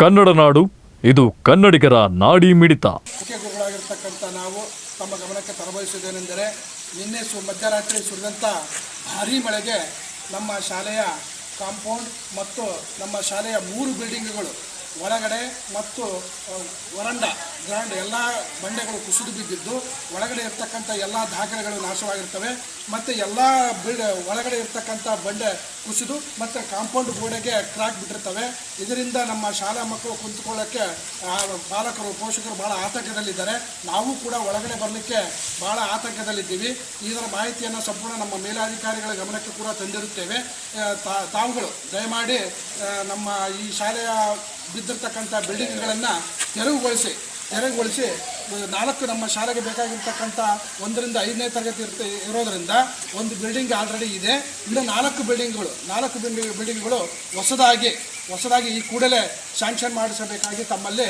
ಕನ್ನಡ ನಾಡು, ಇದು ಕನ್ನಡಿಗರ ನಾಡಿ ಮಿಡಿತ. ಮುಖ್ಯ ನಾವು ತಮ್ಮ ಗಮನಕ್ಕೆ ತರಬಯಸುವುದೇನೆಂದರೆ ನಿನ್ನೆ ಸು, ಮಧ್ಯರಾತ್ರಿ ಸುರಿದಂಥ ಭಾರೀ ಮಳೆಗೆ ನಮ್ಮ ಶಾಲೆಯ ಕಾಂಪೌಂಡ್ ಮತ್ತು ನಮ್ಮ ಶಾಲೆಯ ಮೂರು ಬಿಲ್ಡಿಂಗ್ಗಳು ಹೊರಗಡೆ ಮತ್ತು ವರಂಡ ಗ್ರೌಂಡ್ ಎಲ್ಲ ಬಂಡೆಗಳು ಕುಸಿದು ಬಿದ್ದಿದ್ದು, ಒಳಗಡೆ ಇರ್ತಕ್ಕಂಥ ಎಲ್ಲ ದಾಖಲೆಗಳು ನಾಶವಾಗಿರ್ತವೆ, ಮತ್ತು ಎಲ್ಲ ಬಿಲ್ಡ್ ಒಳಗಡೆ ಇರ್ತಕ್ಕಂಥ ಬಂಡೆ ಕುಸಿದು, ಮತ್ತು ಕಾಂಪೌಂಡ್ ಗೋಡೆಗೆ ಕ್ರಾಕ್ ಬಿಟ್ಟಿರ್ತವೆ. ಇದರಿಂದ ನಮ್ಮ ಶಾಲಾ ಮಕ್ಕಳು ಕುಂತ್ಕೊಳ್ಳೋಕ್ಕೆ ಬಾಲಕರು, ಪೋಷಕರು ಭಾಳ ಆತಂಕದಲ್ಲಿದ್ದಾರೆ. ನಾವು ಕೂಡ ಒಳಗಡೆ ಬರಲಿಕ್ಕೆ ಭಾಳ ಆತಂಕದಲ್ಲಿದ್ದೀವಿ. ಇದರ ಮಾಹಿತಿಯನ್ನು ಸಂಪೂರ್ಣ ನಮ್ಮ ಮೇಲಾಧಿಕಾರಿಗಳ ಗಮನಕ್ಕೆ ಕೂಡ ತಂದಿರುತ್ತೇವೆ. ತಾವುಗಳು, ದಯಮಾಡಿ ನಮ್ಮ ಈ ಶಾಲೆಯ ಬಿದ್ದಿರ್ತಕ್ಕಂಥ ಬಿಲ್ಡಿಂಗ್ಗಳನ್ನು ತೆರವುಗೊಳಿಸಿ. ತೆರವುಗೊಳಿಸಿ ನಾಲ್ಕು ನಮ್ಮ ಶಾಲೆಗೆ ಬೇಕಾಗಿರ್ತಕ್ಕಂಥ ಒಂದರಿಂದ ಐದನೇ ತರಗತಿ ಇರ್ತ ಇರೋದರಿಂದ ಒಂದು ಬಿಲ್ಡಿಂಗ್ ಆಲ್ರೆಡಿ ಇದೆ. ಇನ್ನು ನಾಲ್ಕು ಬಿಲ್ಡಿಂಗ್ಗಳು ನಾಲ್ಕು ಬಿಲ್ಡಿಂಗ್ ಬಿಲ್ಡಿಂಗ್ಗಳು ಹೊಸದಾಗಿ ಹೊಸದಾಗಿ ಈ ಕೂಡಲೇ ಶಾಂಕ್ಷನ್ ಮಾಡಿಸಬೇಕಾಗಿ ತಮ್ಮಲ್ಲಿ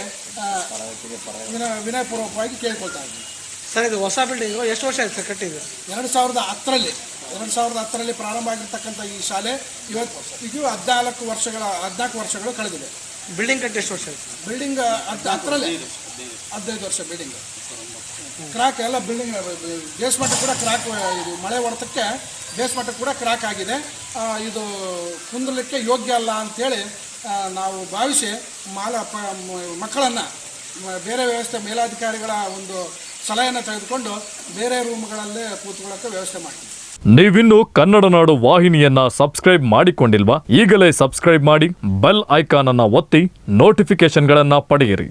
ವಿನಯಪೂರ್ವಕವಾಗಿ ಕೇಳ್ಕೊಳ್ತಾ ಇದ್ದೀನಿ. ಸರ್ ಇದು ಹೊಸ ಬಿಲ್ಡಿಂಗ್ ಎಷ್ಟು ವರ್ಷ ಆಯ್ತು ಸರ್ ಕಟ್ಟಿದ್ದು? ಎರಡು ಸಾವಿರದ ಹತ್ತರಲ್ಲಿ ಎರಡು ಸಾವಿರದ ಹತ್ತರಲ್ಲಿ ಪ್ರಾರಂಭ ಆಗಿರ್ತಕ್ಕಂಥ ಈ ಶಾಲೆ ಇವತ್ತು ಇದು ಹದಿನಾಲ್ಕು ವರ್ಷಗಳ ಹದಿನಾಲ್ಕು ವರ್ಷಗಳು ಕಳೆದಿದೆ. ಬಿಲ್ಡಿಂಗ್ ಕಟ್ಟಿ ಎಷ್ಟು ವರ್ಷ ಆಯಿತು? ಬಿಲ್ಡಿಂಗ್ ಹತ್ತರಲ್ಲಿ. ಹದಿನೈದು ವರ್ಷ ಬಿಲ್ಡಿಂಗ್ ಕ್ರಾಕ್ ಎಲ್ಲ ಬಿಲ್ಡಿಂಗ್ ಬೇಸ್ಮೆಂಟ್ ಕೂಡ ಕ್ರಾಕ್ ಇದು ಮಳೆ ಹೊಡೆತಕ್ಕೆ ಬೇಸ್ಮೆಂಟ್ ಕೂಡ ಕ್ರಾಕ್ ಆಗಿದೆ. ಇದು ಕುಂದಲಿಕ್ಕೆ ಯೋಗ್ಯ ಅಲ್ಲ ಅಂಥೇಳಿ ನಾವು ಭಾವಿಸಿ ಮಾಲ ಮಕ್ಕಳನ್ನು, ಬೇರೆ ವ್ಯವಸ್ಥೆ ಮೇಲಾಧಿಕಾರಿಗಳ ಒಂದು ಸಲಹೆಯನ್ನು ತೆಗೆದುಕೊಂಡು ಬೇರೆ ರೂಮ್ಗಳಲ್ಲೇ ಕೂತ್ಕೊಳ್ಳೋಕ್ಕೆ ವ್ಯವಸ್ಥೆ ಮಾಡ್ತೀವಿ. ನೀವಿನ್ನು ಕನ್ನಡ ನಾಡು ವಾಹಿನಿಯನ್ನ ಸಬ್ಸ್ಕ್ರೈಬ್ ಮಾಡಿಕೊಂಡಿಲ್ವಾ? ಈಗಲೇ ಸಬ್ಸ್ಕ್ರೈಬ್ ಮಾಡಿ ಬೆಲ್ ಐಕಾನ್ ಅನ್ನ ಒತ್ತಿ ನೋಟಿಫಿಕೇಶನ್ಗಳನ್ನ ಪಡೆಯಿರಿ.